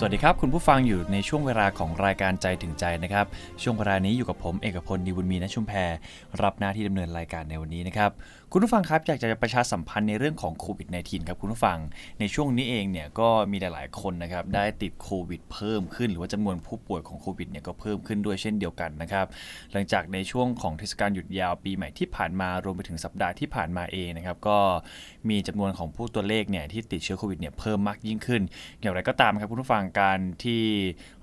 สวัสดีครับ คุณผู้ฟังอยู่ในช่วงเวลาของรายการใจถึงใจนะครับ ช่วงเวลานี้อยู่กับผมเอกพลดีบุญมีนะชุมแพรรับหน้าที่ดำเนินรายการในวันนี้นะครับ คุณผู้ฟังครับอยากจะประชาสัมพันธ์ในเรื่องของโควิด -19 ครับคุณผู้ฟังในช่วงนี้เองเนี่ยก็มีหลาย ๆ คนนะครับได้ติดโควิด เพิ่มขึ้น หรือว่าจำนวนผู้ป่วยของโควิดเนี่ยก็เพิ่มขึ้นด้วยเช่นเดียวกันนะครับหลังจากในช่วงของเทศกาลหยุดยาวปีใหม่ที่ผ่านมารวมไปถึงสัปดาห์ที่ผ่านมาเองนะครับก็มีจำนวนของผู้ตัวเลขเนี่ยที่ติดเชื้อโควิดเนี่ยเพิ่มมากยิ่งขึ้น อย่างไรก็ตามครับคุณผู้ฟังการที่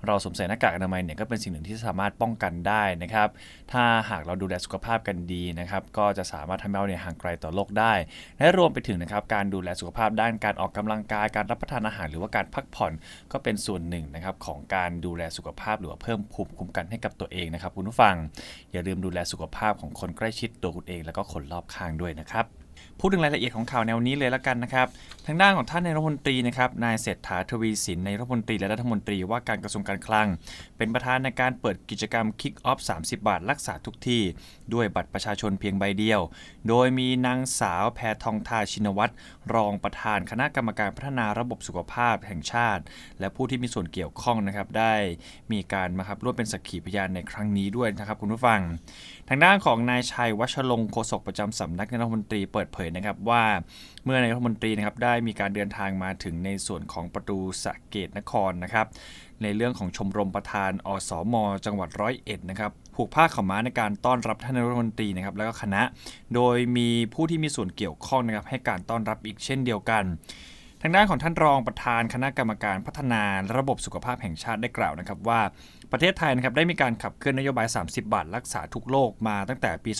เราสวมใส่หน้ากากอนามัยเนี่ยก็เป็นสิ่งหนึ่งที่สามารถป้องกันได้นะครับถ้าหากเราดูแลสุขภาพกันดีนะครับก็จะสามารถทำให้เราเนี่ยห่างไกลต่อโลกได้และรวมไปถึงนะครับการดูแลสุขภาพด้านการออกกำลังกายการรับประทานอาหารหรือว่าการพักผ่อนก็เป็นส่วนหนึ่งนะครับของการดูแลสุขภาพหรือว่าเพิ่มภูมิคุ้มกันให้กับตัวเองนะครับคุณผู้ฟัง อย่าลืมดูแลสุขภาพของคนใกล้ชิดตัวคุณเอง แล้วก็คนรอบข้างด้วยนะครับ พูดถึงรายละเอียดของข่าวแนวนี้เลยละกันนะครับทางด้านของท่านนายรัฐมนตรีนะครับนายเศรษฐาทวีสินนายรัฐมนตรีและรัฐมนตรีว่าการกระทรวงการคลัง เป็นประธานในการเปิดกิจกรรม Kick Off 30 บาท รักษาทุกที่ ด้วยบัตรประชาชนเพียงใบเดียว โดยมีนางสาวแพทองทาชินวัตรรองประธานคณะกรรมการพัฒนาระบบสุขภาพแห่งชาติ และผู้ที่มีส่วนเกี่ยวข้องนะครับได้มีการมาครับร่วมเป็นสักขีพยานในครั้งนี้ด้วยนะครับคุณผู้ฟัง ทางด้านของนายชัยวัชรงค์โฆษกประจำสำนักนายรัฐมนตรีเปิดเผยนะครับว่าเมื่อนายกรัฐมนตรีนะครับได้มีการเดินทางมาถึงในส่วนของประตูสะเกตนครนะครับในเรื่องของชมรมประธานอสมจังหวัดร้อยเอ็ดนะครับผูกผ้าขาวม้าในการต้อนรับท่านนายกรัฐมนตรีนะครับแล้วก็คณะ โดยมีผู้ที่มีส่วนเกี่ยวข้องนะครับให้การต้อนรับอีกเช่นเดียวกันางด้านของท่านรองประธานคณะกรรมการพัฒนาระบบสุขภาพแห่งชาติได้กล่าวนะครับว่าประเทศไทยนะครับได้มีการขับเคลื่อนนโยบาย 30 บาทรักษาทุกโรคมาตั้งแต่ปี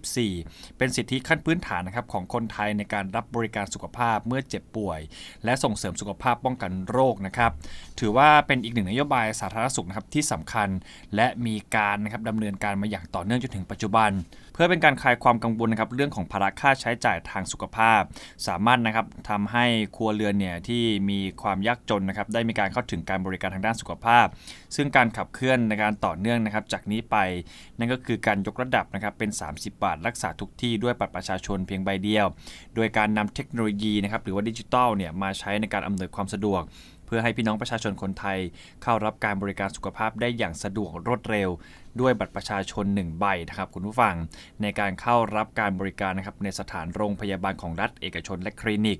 2544 เป็นสิทธิขั้นพื้นฐานนะครับของคนไทยในการรับบริการสุขภาพเมื่อเจ็บป่วย และส่งเสริมสุขภาพป้องกันโรคนะครับ ถือว่าเป็นอีกหนึ่งนโยบายสาธารณสุขนะครับที่สำคัญ และมีการนะครับดำเนินการมาอย่างต่อเนื่องจนถึงปัจจุบัน พื่อเป็นการคลายความกังวลนะครับเรื่องของภาระค่าใช้จ่ายทางสุขภาพ สามารถนะครับทำให้ครัวเรือนเนี่ยที่มีความยากจนนะครับได้มีการเข้าถึงการบริการทางด้านสุขภาพ ซึ่งการขับเคลื่อนในการต่อเนื่องนะครับจากนี้ไปนั่นก็คือการยกระดับนะครับเป็น 30 บาท รักษาทุกที่ด้วยบัตรประชาชนเพียงใบเดียว โดยการนำเทคโนโลยีนะครับหรือว่าดิจิทัลเนี่ยมาใช้ในการอำนวยความสะดวกเพื่อให้พี่น้องประชาชนคนไทยเข้ารับการบริการสุขภาพได้อย่างสะดวกรวดเร็ว ด้วยบัตรประชาชน 1 ใบนะครับคุณผู้ฟัง ในการเข้ารับการบริการนะครับในสถานโรงพยาบาลของรัฐเอกชนและคลินิก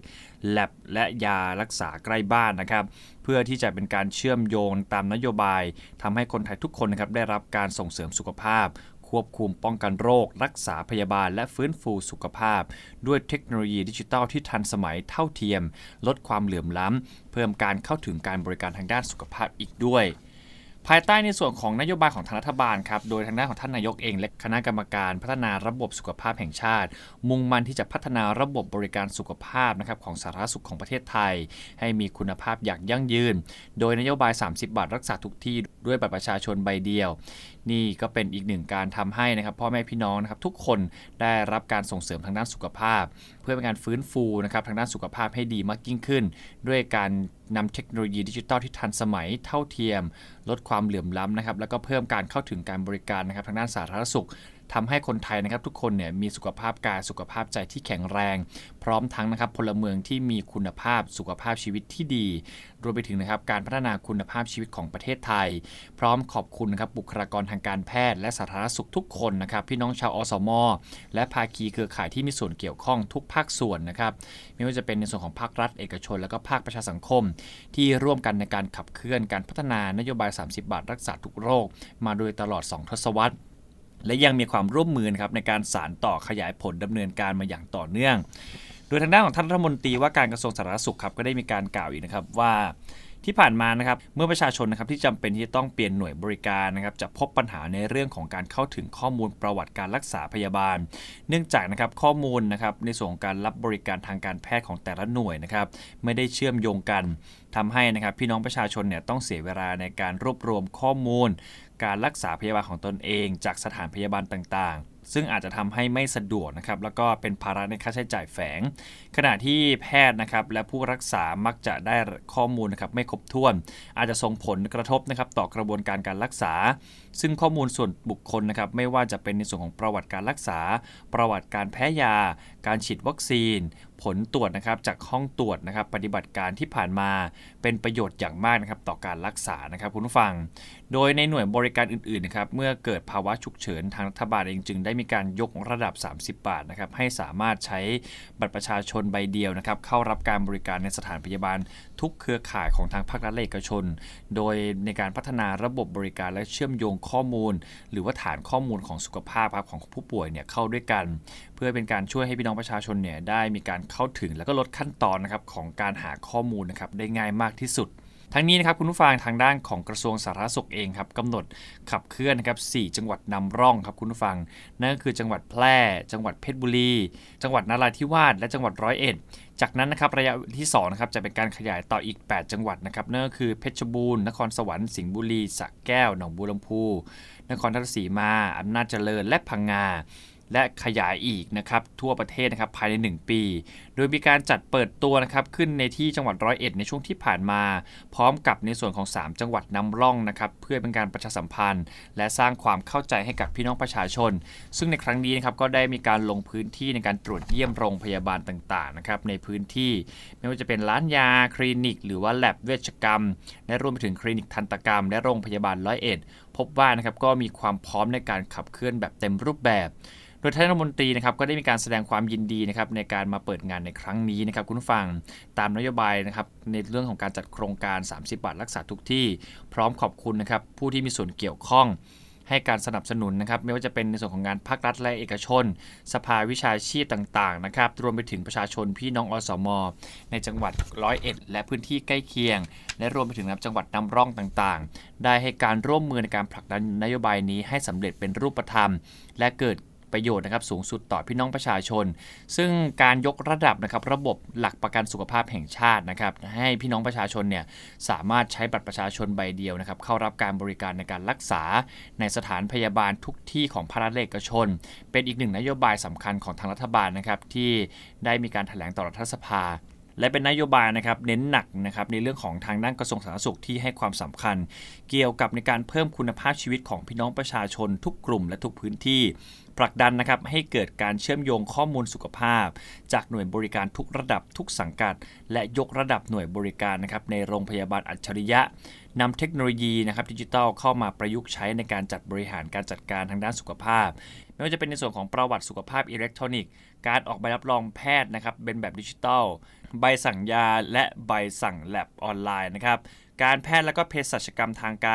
แลบและยารักษาใกล้บ้านนะครับเพื่อที่จะเป็นการเชื่อมโยงตามนโยบายทำให้คนไทยทุกคนนะครับได้รับการส่งเสริมสุขภาพควบคุมป้องกันโรค รักษาพยาบาลและฟื้นฟูสุขภาพ ด้วยเทคโนโลยีดิจิทัลที่ทันสมัยเท่าเทียม ลดความเหลื่อมล้ำ เพิ่มการเข้าถึงการบริการทางด้านสุขภาพอีกด้วย ภายใต้ในส่วนของนโยบายของทางรัฐบาลครับ โดยทางด้านของท่านนายกเองและคณะกรรมการพัฒนาระบบสุขภาพแห่งชาติ มุ่งมั่นที่จะพัฒนาระบบบริการสุขภาพนะครับของสาธารณสุขของประเทศไทย ให้มีคุณภาพอย่างยั่งยืน โดยนโยบาย 30 บาทรักษาทุกที่ด้วยบัตรประชาชนใบเดียว นี่ก็เป็นอีกหนึ่งการทำให้นะครับพ่อแม่พี่น้องนะครับทุกคนได้รับการส่งเสริมทางด้านสุขภาพ เพื่อเป็นการฟื้นฟูนะครับทางด้านสุขภาพให้ดีมากยิ่งขึ้น ด้วยการนำเทคโนโลยีดิจิทัลที่ทันสมัยเท่าเทียม ลดความเหลื่อมล้ำนะครับแล้วก็เพิ่มการเข้าถึงการบริการนะครับทางด้านสาธารณสุข ทำให้คนไทยนะครับทุกคนเนี่ยมีสุขภาพกายสุขภาพใจที่แข็งแรง พร้อมทั้งนะครับพลเมืองที่มีคุณภาพสุขภาพชีวิตที่ดี รวมไปถึงนะครับการพัฒนาคุณภาพชีวิตของประเทศไทย พร้อมขอบคุณนะครับบุคลากรทางการแพทย์และสาธารณสุขทุกคนนะครับพี่น้องชาวอสม และภาคีเครือข่ายที่มีส่วนเกี่ยวข้องทุกภาคส่วนนะครับไม่ว่าจะเป็นในส่วนของภาครัฐ เอกชน และก็ภาคประชาสังคม ที่ร่วมกันในการขับเคลื่อนการพัฒนานโยบาย 30 บาทรักษาทุกโรค มาโดยตลอด 2 ทศวรรษ และยังมีความร่วมมือครับในการสานต่อขยายผลดำเนินการมาอย่างต่อเนื่อง โดยทางด้านของท่านรัฐมนตรีว่าการกระทรวงสาธารณสุขครับก็ได้มีการกล่าวอีกนะครับว่าที่ผ่านมานะครับเมื่อประชาชนนะครับที่จำเป็นที่จะต้องเปลี่ยนหน่วยบริการนะครับจะพบปัญหาในเรื่องของการเข้าถึงข้อมูลประวัติการรักษาพยาบาล เนื่องจากนะครับข้อมูลนะครับในส่วนของการรับบริการทางการแพทย์ของแต่ละหน่วยนะครับไม่ได้เชื่อมโยงกันทำให้นะครับพี่น้องประชาชนเนี่ยต้องเสียเวลาในการรวบรวมข้อมูล การรักษาพยาบาลของตนเอง จากสถานพยาบาลต่างๆ ซึ่งอาจจะทำให้ไม่สะดวกนะครับแล้วก็เป็นภาระในค่าใช้จ่ายแฝง ขณะที่แพทย์นะครับและผู้รักษามักจะได้ข้อมูลนะครับไม่ครบถ้วน อาจจะส่งผลกระทบนะครับต่อกระบวนการการรักษา ซึ่งข้อมูลส่วนบุคคลนะครับไม่ว่าจะเป็นในส่วนของประวัติการรักษา ประวัติการแพ้ยาการฉีดวัคซีน ผลตรวจนะครับจากห้องตรวจนะครับปฏิบัติการที่ผ่านมาเป็นประโยชน์อย่างมากนะครับต่อการรักษานะครับคุณผู้ฟัง โดยในหน่วยบริการอื่นๆนะครับเมื่อเกิดภาวะฉุกเฉินทางรัฐบาลเองจึงได้มีการยกระดับ 30 บาทนะครับให้สามารถใช้บัตรประชาชนใบเดียวนะครับเข้ารับการบริการในสถานพยาบาล ทุกเครือข่ายของทางภาครัฐและเอกชน โดยในการพัฒนาระบบบริการและเชื่อมโยงข้อมูล หรือว่าฐานข้อมูลของสุขภาพครับของผู้ป่วยเนี่ยเข้าด้วยกัน เพื่อเป็นการช่วยให้พี่น้องประชาชนเนี่ยได้มีการเข้าถึง แล้วก็ลดขั้นตอนนะครับของการหาข้อมูลนะครับได้ง่ายมากที่สุดทั้งนี้นะครับคุณผู้ฟังทางด้านของกระทรวงสาธารณสุขเองครับกำหนดขับเคลื่อนนะครับ4จังหวัดนำร่องครับคุณผู้ฟังนั่นก็คือจังหวัดแพร่ จังหวัดเพชรบุรี จังหวัดนราธิวาสและจังหวัดร้อยเอ็ดจากนั้นนะครับระยะที่2นะครับจะเป็นการขยายต่ออีก 8 จังหวัดนะครับนั่นก็คือเพชรบูรณ์นครสวรรค์สิงห์บุรีสระแก้วหนองบัวลำพู นครราชสีมาอำนาจเจริญและพังงา และขยายอีกนะครับทั่วประเทศนะครับภายใน 1 ปี โดยมีการจัดเปิดตัวนะครับขึ้นในที่จังหวัดร้อยเอ็ดในช่วงที่ผ่านมา พร้อมกับในส่วนของ 3 จังหวัดนำร่องนะครับเพื่อเป็นการประชาสัมพันธ์ และสร้างความเข้าใจให้กับพี่น้องประชาชน ซึ่งในครั้งนี้นะครับก็ได้มีการลงพื้นที่ในการตรวจเยี่ยมโรงพยาบาลต่างๆนะครับในพื้นที่ไม่ว่าจะเป็นร้านยาคลินิก หรือว่าแลบเวชกรรม และรวมไปถึงคลินิกทันตกรรม และโรงพยาบาลร้อยเอ็ดพบว่านะครับก็มีความพร้อมในการขับเคลื่อนแบบเต็มรูปแบบ โดยท่านรัฐมนตรีนะครับก็ได้มีการแสดงความยินดีนะครับในการมาเปิดงานในครั้งนี้นะครับคุณฟังตามนโยบายนะครับในเรื่องของการจัดโครงการ 30 บาทรักษาทุกที่ พร้อมขอบคุณนะครับผู้ที่มีส่วนเกี่ยวข้องให้การสนับสนุนนะครับไม่ว่าจะเป็นในส่วนของงานภาครัฐและเอกชน สภาวิชาชีพต่างๆนะครับรวมไปถึงประชาชนพี่น้องอสม ในจังหวัดร้อยเอ็ดและพื้นที่ใกล้เคียง และรวมไปถึงนะครับจังหวัดนำร่องต่างๆ ได้ให้การร่วมมือในการผลักดันนโยบายนี้ให้สำเร็จเป็นรูปธรรม และเกิด ประโยชน์นะครับสูงสุดต่อพี่น้องประชาชน ซึ่งการยกระดับนะครับระบบหลักประกันสุขภาพแห่งชาตินะครับให้พี่น้องประชาชนเนี่ยสามารถใช้บัตรประชาชนใบเดียวนะครับเข้ารับการบริการในการรักษาในสถานพยาบาลทุกที่ของภาครัฐแลเอกชน เป็นอีกหนึ่งนโยบายสำคัญของทางรัฐบาลนะครับที่ได้มีการแถลงต่อรัฐสภา และเป็นนโยบายนะครับเน้นหนักนะครับในเรื่องของทางด้านกระทรวงสาธารณสุขที่ให้ความสำคัญ เกี่ยวกับในการเพิ่มคุณภาพชีวิตของพี่น้องประชาชนทุกกลุ่มและทุกพื้นที่ผลักดันนะครับให้เกิดการเชื่อมโยงข้อมูลสุขภาพ จากหน่วยบริการทุกระดับทุกสังกัด และยกระดับหน่วยบริการนะครับในโรงพยาบาลอัจฉริยะนำเทคโนโลยีนะครับดิจิทัลเข้ามาประยุกต์ใช้ในการจัดบริหารการจัดการทางด้านสุขภาพ ไม่ว่าจะเป็นในส่วนของประวัติสุขภาพอิเล็กทรอนิกส์ การออกใบรับรองแพทย์นะครับ เป็นแบบดิจิทัล ใบสั่งยา และใบสั่งแลบออนไลน์นะครับ การแพทย์และก็เภสัชกรรมทางไกล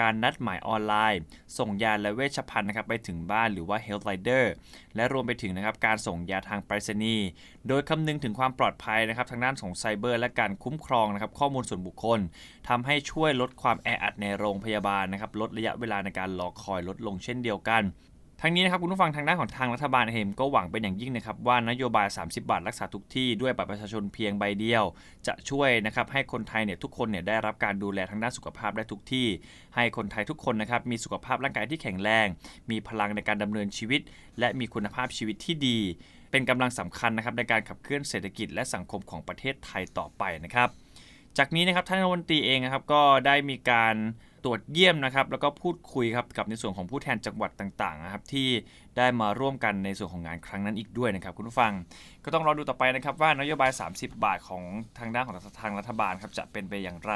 การนัดหมายออนไลน์ ส่งยาและเวชภัณฑ์นะครับไปถึงบ้านหรือว่า Health Rider และรวมไปถึงนะครับการส่งยาทางไปรษณีย์ โดยคำนึงถึงความปลอดภัยนะครับทางด้านของไซเบอร์และการคุ้มครองนะครับข้อมูลส่วนบุคคลทำให้ช่วยลดความแออัดในโรงพยาบาลนะครับลดระยะเวลาในการรอคอยลดลงเช่นเดียวกัน ทั้งนี้นะครับคุณผู้ฟังทางด้านของทางรัฐบาลเองก็หวังเป็นอย่างยิ่งนะครับว่านโยบาย 30 บาทรักษาทุกที่ด้วยบัตรประชาชนเพียงใบเดียว จะช่วยนะครับให้คนไทยเนี่ยทุกคนเนี่ยได้รับการดูแลทางด้านสุขภาพได้ทุกที่ ให้คนไทยทุกคนนะครับมีสุขภาพร่างกายที่แข็งแรง มีพลังในการดำเนินชีวิต และมีคุณภาพชีวิตที่ดี เป็นกำลังสำคัญนะครับในการขับเคลื่อนเศรษฐกิจและสังคมของประเทศไทยต่อไปนะครับ จากนี้นะครับท่านรัฐมนตรีเองนะครับก็ได้มีการ ตรวจเยี่ยมนะครับ แล้วก็พูดคุยครับกับในส่วนของผู้แทนจังหวัดต่างๆนะครับที่ได้มาร่วมกันในส่วนของงานครั้งนั้นอีกด้วยนะครับคุณผู้ฟังก็ต้องรอดูต่อไปนะครับว่านโยบาย 30 บาทของทางด้านของทางรัฐบาลครับจะเป็นไปอย่างไร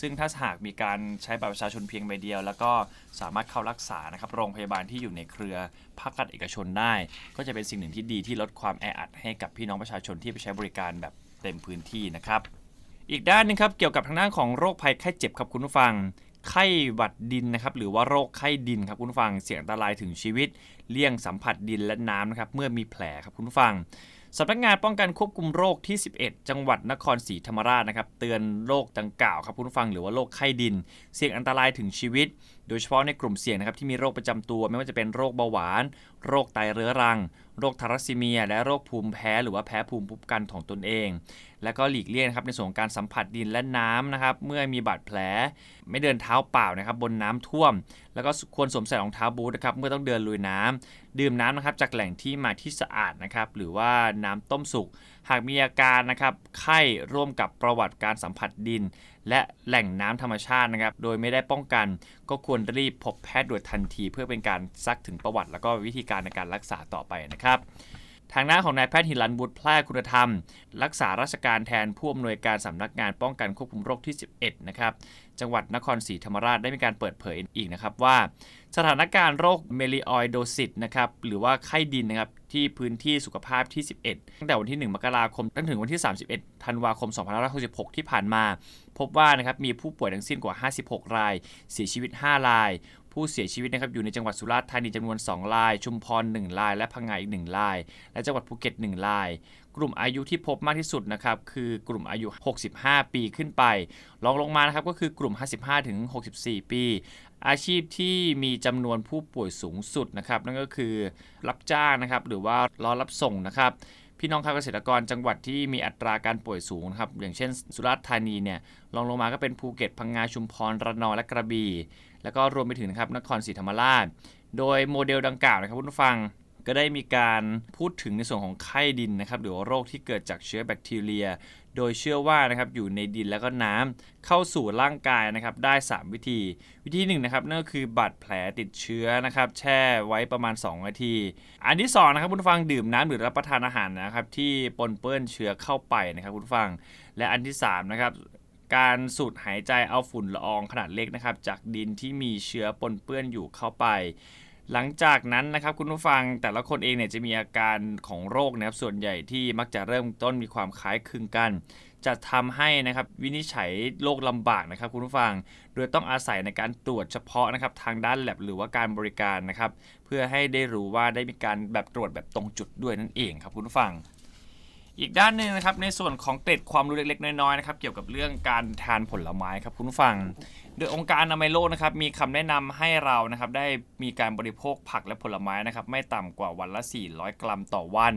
ซึ่งถ้าหากมีการใช้บัตรประชาชนเพียงใบเดียว แล้วก็สามารถเข้ารักษานะครับโรงพยาบาลที่อยู่ในเครือภาครัฐเอกชนได้ ก็จะเป็นสิ่งหนึ่งที่ดีที่ลดความแออัดให้กับพี่น้องประชาชนที่ไปใช้บริการแบบเต็มพื้นที่นะครับอีกด้านหนึงครับเกี่ยวกับทางด้านของโรคภัยไข้เจ็บครับคุณผู้ฟัง ไข้หวัดดินนะครับหรือว่าโรคไข้ดินครับคุณฟังเสี่ยงอันตรายถึงชีวิต เลี่ยงสัมผัสดินและน้ำนะครับเมื่อมีแผลครับคุณฟังสำนักงานป้องกันควบคุมโรคที่ 11 จังหวัดนครศรีธรรมราชนะครับเตือนโรคดังกล่าวครับคุณฟังหรือว่าโรคไข้ดิน เสี่ยงอันตรายถึงชีวิต โดยเฉพาะในกลุ่มเสี่ยงนะครับที่มีโรคประจำตัว ไม่ว่าจะเป็นโรคเบาหวาน โรคไตเรื้อรัง โรคทารัสซีเมีย และโรคภูมิแพ้ หรือว่าแพ้ภูมิคุ้มกันของตนเอง แล้วก็หลีกเลี่ยงนะครับในส่วนของการสัมผัสดินและน้ำนะครับเมื่อมีบาดแผล ไม่เดินเท้าเปล่านะครับบนน้ำท่วม แล้วก็ควรสวมใส่รองเท้าบูทนะครับเมื่อต้องเดินลุยน้ำดื่มน้ำนะครับจากแหล่งที่มาที่สะอาดนะครับหรือว่าน้ำต้มสุก หากมีอาการนะครับไข้ร่วมกับประวัติการสัมผัสดิน และแหล่งน้ำธรรมชาตินะครับ โดยไม่ได้ป้องกัน ก็ควรรีบพบแพทย์โดยทันที เพื่อเป็นการซักถึงประวัติ แล้วก็วิธีการในการรักษาต่อไปนะครับทางหน้าของนายแพทย์หิรันบุตรแพร่คุณธรรม รักษาราชการแทนผู้อำนวยการสำนักงานป้องกันควบคุมโรคที่ 11 นะครับ จังหวัดนครศรีธรรมราชได้มีการเปิดเผยอีกนะครับว่า สถานการณ์โรคเมลิออยโดซิสนะครับหรือว่าไข้ดินนะครับ ที่พื้นที่สุขภาพที่ 11 ตั้งแต่วันที่ 1 มกราคมจนถึงวันที่ 31 ธันวาคม 2566 ที่ผ่านมา พบว่านะครับมีผู้ป่วยทั้งสิ้นกว่า 56 ราย เสียชีวิต 5 ราย ผู้เสียชีวิตนะครับอยู่ในจังหวัดสุราษฎร์ธานีจำนวน 2 ราย ชุมพร 1 ราย และพังงาอีก 1 ราย และจังหวัดภูเก็ต 1 ราย กลุ่มอายุที่พบมากที่สุดนะครับคือกลุ่มอายุ 65 ปีขึ้นไปรองลงมานะครับก็คือกลุ่ม 55ถึง64 ปี อาชีพที่มีจำนวนผู้ป่วยสูงสุดนะครับนั่นก็คือรับจ้างนะครับหรือว่ารอรับส่งนะครับพี่น้องครับเกษตรกรจังหวัดที่มีอัตราการป่วยสูงนะครับอย่างเช่น สุราษฎร์ธานีเนี่ยรองลงมาก็เป็นภูเก็ตพังงาชุมพรระนองและกระบี่แล้วก็รวมไปถึงนะครับนครศรีธรรมราช โดยโมเดลดังกล่าวนะครับคุณผู้ฟัง ก็ได้มีการพูดถึงในส่วนของไข้ดินนะครับหรือว่าโรคที่เกิดจากเชื้อแบคทีเรีย โดยเชื่อว่านะครับอยู่ในดินแล้วก็น้ำเข้าสู่ร่างกายนะครับได้ 3 วิธี วิธีหนึ่งนะครับนั่นก็คือบาดแผลติดเชื้อนะครับแช่ไว้ประมาณ 2 นาที อันที่2นะครับคุณฟังดื่มน้ำหรือรับประทานอาหารนะครับที่ปนเปื้อนเชื้อเข้าไปนะครับคุณฟัง และอันที่3นะครับการสูดหายใจเอาฝุ่นละอองขนาดเล็กนะครับจากดินที่มีเชื้อปนเปื้อนอยู่เข้าไป หลังจากนั้นนะครับคุณผู้ฟังแต่ละคนเองเนี่ยจะมีอาการของโรคนะครับส่วนใหญ่ที่มักจะเริ่มต้นมีความคล้ายคลึงกัน จะทำให้นะครับวินิจฉัยโรคลำบากนะครับคุณผู้ฟัง โดยต้องอาศัยในการตรวจเฉพาะนะครับทางด้านแลบหรือว่าการบริการนะครับเพื่อให้ได้รู้ว่าได้มีการแบบตรวจแบบตรงจุดด้วยนั่นเองครับคุณผู้ฟัง อีกด้านหนึ่งนะครับในส่วนของเกร็ดความรู้เล็กๆ น้อยๆนะครับเกี่ยวกับเรื่องการทานผลไม้ครับคุณผู้ฟัง โดยองค์การอนามัยโลกนะครับมีคำแนะนำให้เรานะครับได้มีการบริโภคผักและผลไม้นะครับไม่ต่ำกว่าวันละ 400 กรัมต่อวัน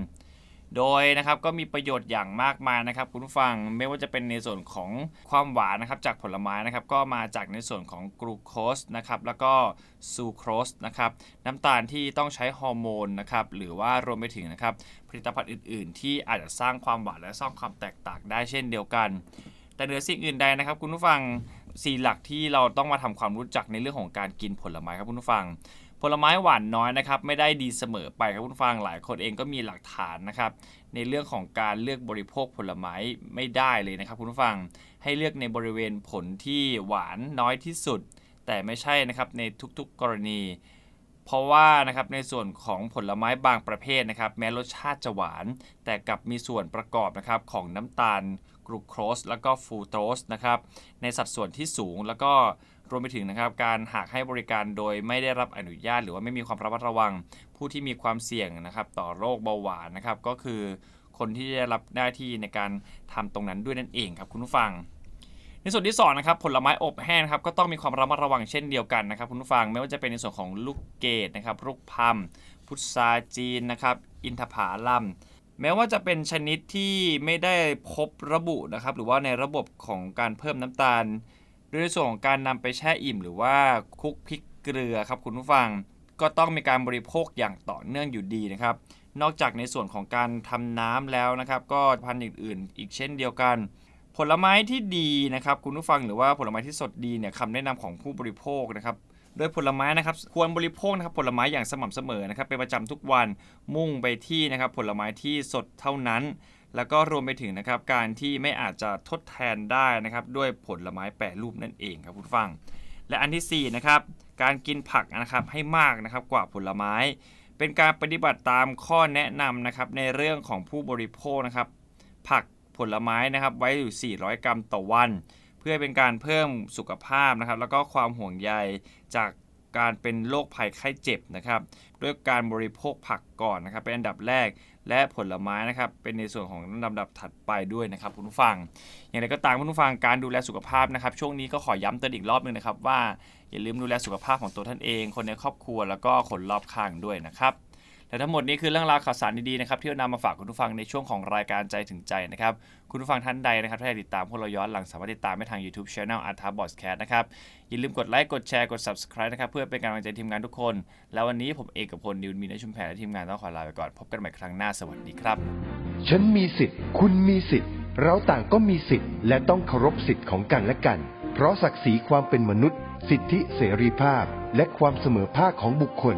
โดยนะครับก็มีประโยชน์อย่างมากมายนะครับ คุณผู้ฟังไม่ว่าจะเป็นในส่วนของความหวานนะครับจากผลไม้นะครับก็มาจากในส่วนของกลูโคสนะครับแล้วก็ซูโครสนะครับน้ำตาลที่ต้องใช้ฮอร์โมนนะครับหรือว่ารวมไปถึงนะครับผลิตภัณฑ์อื่น ๆ ที่อาจจะสร้างความหวานและสร้างความแตกต่างได้เช่นเดียวกัน แต่เหนือสิ่งอื่นใดนะครับ คุณผู้ฟังสี่หลักที่เราต้องมาทำความรู้จักในเรื่องของการกินผลไม้ครับคุณผู้ฟัง ผลไม้หวานน้อยนะครับ ไม่ได้ดีเสมอไปครับคุณฟังหลายคนเองก็มีหลักฐานนะครับ ในเรื่องของการเลือกบริโภคผลไม้ไม่ได้เลยนะครับคุณฟังให้เลือกในบริเวณผลที่หวานน้อยที่สุด แต่ไม่ใช่นะครับในทุกๆกรณี เพราะว่านะครับในส่วนของผลไม้บางประเภทนะครับ แม้รสชาติจะหวาน แต่กลับมีส่วนประกอบนะครับของน้ำตาลกลูโคสแล้วก็ฟูโตสนะครับในสัดส่วนที่สูงแล้วก็ รวมไปถึงนะครับการหากให้บริการโดยไม่ได้รับอนุญาต หรือว่าไม่มีความระมัดระวัง ผู้ที่มีความเสี่ยงนะครับต่อโรคเบาหวานนะครับก็คือคนที่ได้รับหน้าที่ในการทำตรงนั้นด้วยนั่นเองครับคุณผู้ฟัง ในส่วนที่2นะครับผลไม้อบแห้งครับก็ต้องมีความระมัดระวังเช่นเดียวกันนะครับคุณผู้ฟังไม่ว่าจะเป็นในส่วนของลูกเกดนะครับลูกพัมพุทราจีนนะครับอินทผลัมแม้ว่าจะเป็นชนิดที่ไม่ได้พบระบุนะครับหรือว่าในระบบของการเพิ่มน้ำตาล โดยในส่วนของการนำไปแช่อิ่มหรือว่าคลุกพริกเกลือครับคุณผู้ฟัง ก็ต้องมีการบริโภคอย่างต่อเนื่องอยู่ดีนะครับ นอกจากในส่วนของการทำน้ำแล้วนะครับ ก็พันธุ์อื่นๆ อีกเช่นเดียวกัน ผลไม้ที่ดีนะครับคุณผู้ฟังหรือว่าผลไม้ที่สดดีเนี่ยคำแนะนำของผู้บริโภคนะครับโดยผลไม้นะครับควรบริโภคนะครับผลไม้อย่างสม่ำเสมอนะครับเป็นประจำทุกวันมุ่งไปที่นะครับผลไม้ที่สดเท่านั้น แล้วก็รวมไปถึงนะครับการที่ไม่อาจจะทดแทนได้นะครับด้วยผลไม้แปรรูปนั่นเองครับคุณผู้ฟัง และอันที่สี่นะครับการกินผักนะครับให้มากนะครับกว่าผลไม้ เป็นการปฏิบัติตามข้อแนะนำนะครับในเรื่องของผู้บริโภคนะครับผักผลไม้นะครับไว้อยู่ 400 กรัมต่อวัน เพื่อเป็นการเพิ่มสุขภาพนะครับแล้วก็ความห่วงใยจากการเป็นโรคภัยไข้เจ็บนะครับด้วยการบริโภคผักก่อนนะครับเป็นอันดับแรก และผลไม้นะครับ เป็นในส่วนของลำดับถัดไปด้วยนะครับคุณผู้ฟัง อย่างไรก็ตามคุณผู้ฟังการดูแลสุขภาพนะครับ ช่วงนี้ก็ขอย้ำเตือนอีกรอบหนึ่งนะครับว่าอย่าลืมดูแลสุขภาพของตัวท่านเอง คนในครอบครัวแล้วก็คนรอบข้างด้วยนะครับ และทั้งหมดนี้คือเรื่องราวข่าวสารดีๆนะครับที่เรานำมาฝากคุณผู้ฟังในช่วงของรายการใจถึงใจนะครับคุณผู้ฟังท่านใดนะครับถ้าอยากติดตามพวกเราย้อนหลังสามารถติดตามได้ทาง YouTube Channel a r t a b o s c a s t นะครับอย่าลืมกดไลค์กดแชร์กด Subscribe นะครับเพื่อเป็นกำลังใจทีมงานทุกคน แล้ววันนี้ผมเอกพลนิวมีนชุมแพรและทีมงานต้องขอลาไปก่อนพบกันใหม่ครั้งหน้าสวัสดีครับ ฉันมีสิทธิ์ คุณมีสิทธิ์ เราต่างก็มีสิทธิ์ และต้องเคารพสิทธิ์ของกันและกัน เพราะศักดิ์ศรีความเป็นมนุษย์ สิทธิเสรีภาพ และความเสมอภาคของบุคคล